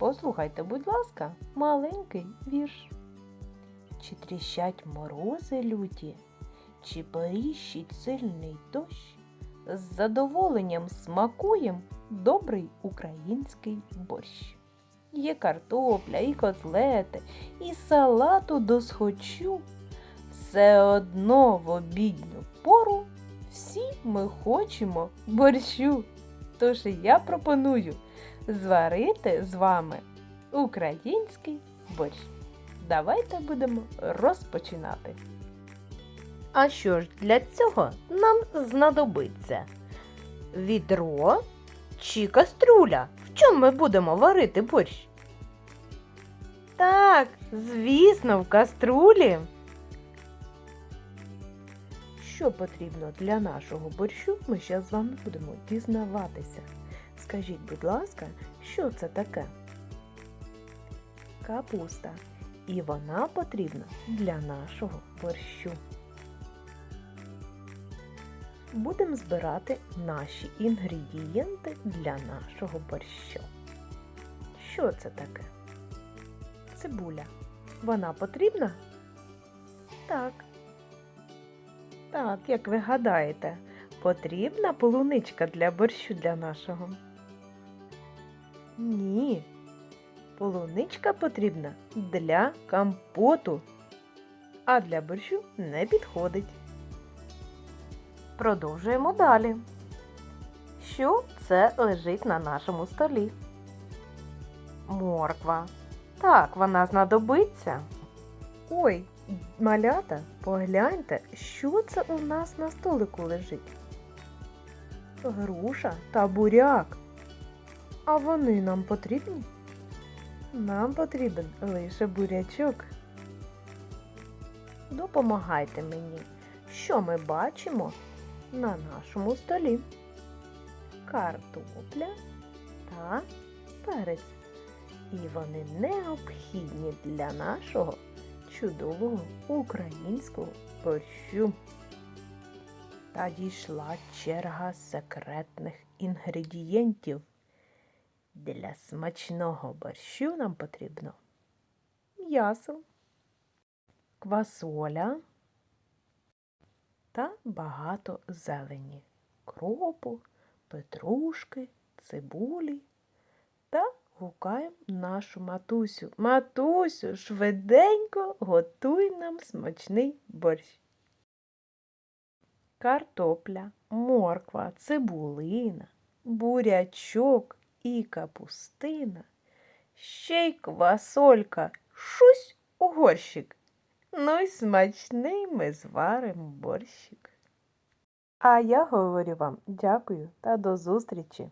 Послухайте, будь ласка, маленький вірш. Чи тріщать морози люті, чи поріщить сильний дощ, з задоволенням смакуєм добрий український борщ. Є картопля, і котлети, і салату досхочу. Все одно в обідню пору всі ми хочемо борщу. Тож я пропоную зварити з вами український борщ. Давайте будемо розпочинати. А що ж для цього нам знадобиться? Відро чи каструля? В чому ми будемо варити борщ? Так, звісно, в каструлі. Що потрібно для нашого борщу, ми ще з вами будемо дізнаватися. Скажіть, будь ласка, що це таке? Капуста. І вона потрібна для нашого борщу. Будемо збирати наші інгредієнти для нашого борщу. Що це таке? Цибуля. Вона потрібна? Так. Так, як ви гадаєте, потрібна полуничка для борщу для нашого? Ні. Полуничка потрібна для компоту, а для борщу не підходить. Продовжуємо далі. Що це лежить на нашому столі? Морква. Так, вона знадобиться. Ой, малята, погляньте, що це у нас на столику лежить. Груша та буряк. А вони нам потрібні? Нам потрібен лише бурячок. Допомагайте мені, що ми бачимо на нашому столі. Картопля та перець. І вони необхідні для нашого чудового українського борщу. Та дійшла черга секретних інгредієнтів. Для смачного борщу нам потрібно м'ясо, квасоля та багато зелені, кропу, петрушки, цибулі та гукаємо нашу матусю. Матусю, швиденько готуй нам смачний борщ. Картопля, морква, цибулина, бурячок і капустина, ще й квасолька, шусь у горщик. Ну й смачний ми зваримо борщик. А я говорю вам дякую та до зустрічі!